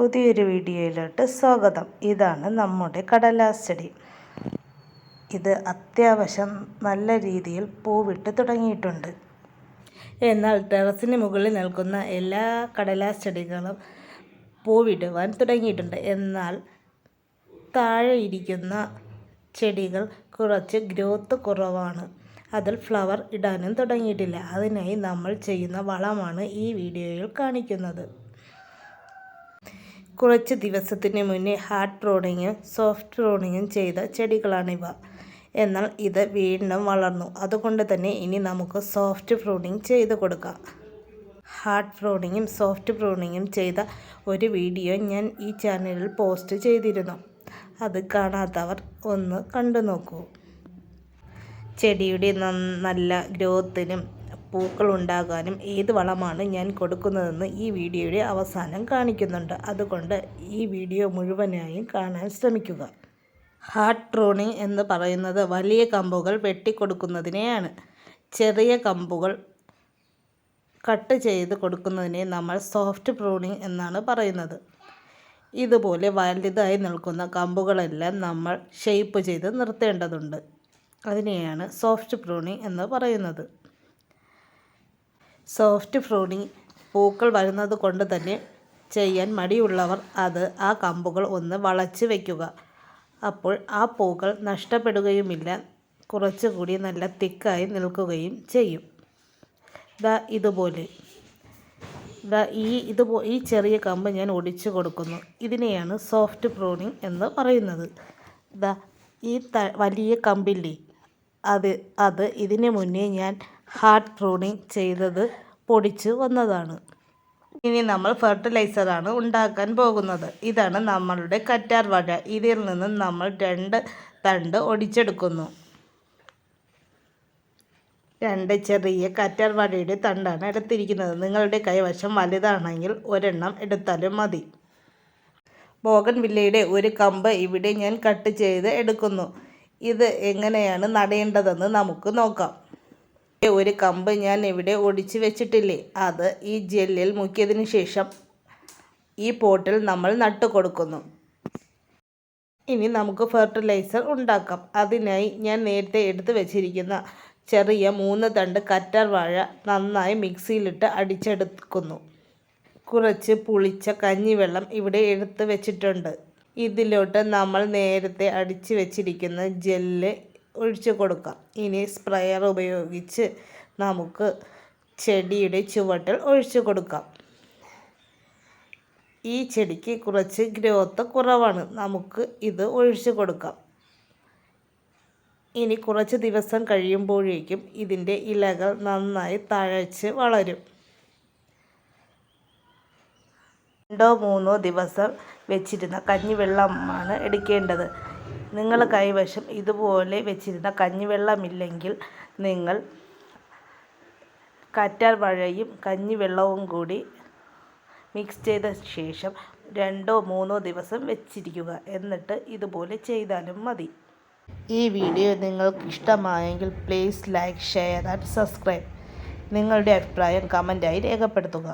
പുതിയൊരു വീഡിയോയിലോട്ട് സ്വാഗതം. ഇതാണ് നമ്മുടെ കടലാസ് ചെടി ഇത് അത്യാവശ്യം നല്ല രീതിയിൽ പൂവിട്ട് തുടങ്ങിയിട്ടുണ്ട്. എന്നാൽ ടെറസിന് മുകളിൽ നിൽക്കുന്ന എല്ലാ കടലാസ് ചെടികളും പൂവിടുവാൻ തുടങ്ങിയിട്ടുണ്ട്. എന്നാൽ താഴെ ഇരിക്കുന്ന ചെടികൾ കുറച്ച് ഗ്രോത്ത് കുറവാണ്. അതിൽ ഫ്ലവർ ഇടാനും തുടങ്ങിയിട്ടില്ല. അതിനായി നമ്മൾ ചെയ്യുന്ന വളമാണ് ഈ വീഡിയോയിൽ കാണിക്കുന്നത്. കുറച്ച് ദിവസത്തിന് മുന്നേ ഹാർഡ് പ്രോണിങ്ങും സോഫ്റ്റ് പ്രോണിങ്ങും ചെയ്ത ചെടികളാണിവ. എന്നാൽ ഇത് വീണ്ടും വളർന്നു. അതുകൊണ്ട് തന്നെ ഇനി നമുക്ക് സോഫ്റ്റ് പ്രൂണിങ് ചെയ്ത് കൊടുക്കാം. ഹാർഡ് പ്രൂണിങ്ങും സോഫ്റ്റ് പ്രൂണിങ്ങും ചെയ്ത ഒരു വീഡിയോ ഞാൻ ഈ ചാനലിൽ പോസ്റ്റ് ചെയ്തിരുന്നു. അത് കാണാത്തവർ ഒന്ന് കണ്ടു നോക്കൂ ചെടിയുടെ നല്ല ഗ്രോത്തിനും പൂക്കൾ ഉണ്ടാകാനും ഏത് വളമാണ് ഞാൻ കൊടുക്കുന്നതെന്ന് ഈ വീഡിയോയുടെ അവസാനം കാണിക്കുന്നുണ്ട്. അതുകൊണ്ട് ഈ വീഡിയോ മുഴുവനായും കാണാൻ ശ്രമിക്കുക. ഹാർട്ട് പ്രൂണിങ് എന്ന് പറയുന്നത് വലിയ കമ്പുകൾ വെട്ടിക്കൊടുക്കുന്നതിനെയാണ്. ചെറിയ കമ്പുകൾ കട്ട് ചെയ്ത് കൊടുക്കുന്നതിനെ നമ്മൾ സോഫ്റ്റ് പ്രൂണിങ് എന്നാണ് പറയുന്നത്. ഇതുപോലെ വലുതായി നിൽക്കുന്ന കമ്പുകളെല്ലാം നമ്മൾ ഷെയ്പ്പ് ചെയ്ത് നിർത്തേണ്ടതുണ്ട്. അതിനെയാണ് സോഫ്റ്റ് പ്രൂണിങ് എന്ന് പറയുന്നത്. സോഫ്റ്റ് പ്രൂണിംഗ് പൂക്കൾ വരുന്നത് കൊണ്ട് തന്നെ ചെയ്യാൻ മടിയുള്ളവർ അത് ആ കമ്പുകൾ ഒന്ന് വളച്ച് വയ്ക്കുക അപ്പോൾ ആ പൂക്കൾ നഷ്ടപ്പെടുകയുമില്ല. കുറച്ചുകൂടി നല്ല തിക്കായി നിൽക്കുകയും ചെയ്യും. ദാ ഇതുപോലെ. ദാ ഈ ഇതുപോ ഈ ചെറിയ കമ്പ് ഞാൻ ഒടിച്ചു കൊടുക്കുന്നു. ഇതിനെയാണ് സോഫ്റ്റ് പ്രൂണിങ് എന്ന് പറയുന്നത്. ദാ ഈ വലിയ കമ്പില്ലേ? അത് അത് ഇതിന് മുന്നേ ഞാൻ ഹാർഡ് പ്രൂണിങ് ചെയ്തത് പൊടിച്ച് വന്നതാണ്. ഇനി നമ്മൾ ഫെർട്ടിലൈസറാണ് ഉണ്ടാക്കാൻ പോകുന്നത്. ഇതാണ് നമ്മളുടെ കറ്റാർ വാഴ ഇതിൽ നിന്ന് നമ്മൾ രണ്ട് തണ്ട് ഒടിച്ചെടുക്കുന്നു. രണ്ട് ചെറിയ കറ്റാർ വാഴയുടെ തണ്ടാണ് എടുത്തിരിക്കുന്നത്. നിങ്ങളുടെ കൈവശം വലുതാണെങ്കിൽ ഒരെണ്ണം എടുത്താലും മതി. ബോഗൻ വില്ലയുടെ ഒരു കമ്പ് ഇവിടെ ഞാൻ കട്ട് ചെയ്ത് എടുക്കുന്നു. ഇത് എങ്ങനെയാണ് നടേണ്ടതെന്ന് നമുക്ക് നോക്കാം. ഒരു കമ്പ് ഞാൻ ഇവിടെ ഒടിച്ച് വെച്ചിട്ടില്ലേ? അത് ഈ ജെല്ലിൽ മുക്കിയതിന് ശേഷം ഈ പോട്ടിൽ നമ്മൾ നട്ടു കൊടുക്കുന്നു. ഇനി നമുക്ക് ഫെർട്ടിലൈസർ ഉണ്ടാക്കാം. അതിനായി ഞാൻ നേരത്തെ എടുത്തു വെച്ചിരിക്കുന്ന ചെറിയ മൂന്ന് തണ്ട് കറ്റാർ വാഴ നന്നായി മിക്സിയിലിട്ട് അടിച്ചെടുക്കുന്നു. കുറച്ച് പുളിച്ച കഞ്ഞിവെള്ളം ഇവിടെ എടുത്ത് വെച്ചിട്ടുണ്ട്. ഇതിലോട്ട് നമ്മൾ നേരത്തെ അടിച്ചു വെച്ചിരിക്കുന്ന ജെല്ല് ഒഴിച്ചു കൊടുക്കാം. ഇനി സ്പ്രെയർ ഉപയോഗിച്ച് നമുക്ക് ചെടിയുടെ ചുവട്ടിൽ ഒഴിച്ചു കൊടുക്കാം. ഈ ചെടിക്ക് കുറച്ച് ഗ്രോത്ത് കുറവാണ്. നമുക്ക് ഇത് ഒഴിച്ചു കൊടുക്കാം. ഇനി കുറച്ച് ദിവസം കഴിയുമ്പോഴേക്കും ഇതിന്റെ ഇലകൾ നന്നായി തഴച്ച് വളരും. രണ്ടോ മൂന്നോ ദിവസം വെച്ചിരുന്ന കഞ്ഞിവെള്ളമാണ് എടുക്കേണ്ടത്. നിങ്ങൾ കൈവശം ഇതുപോലെ വെച്ചിരുന്ന കഞ്ഞിവെള്ളമില്ലെങ്കിൽ നിങ്ങൾ കറ്റാർ വഴയും കഞ്ഞിവെള്ളവും കൂടി മിക്സ് ചെയ്ത ശേഷം രണ്ടോ മൂന്നോ ദിവസം വെച്ചിരിക്കുക. എന്നിട്ട് ഇതുപോലെ ചെയ്താലും മതി. ഈ വീഡിയോ നിങ്ങൾക്ക് ഇഷ്ടമായെങ്കിൽ please like share and subscribe നിങ്ങളുടെ അഭിപ്രായം കമന്റായി രേഖപ്പെടുത്തുക.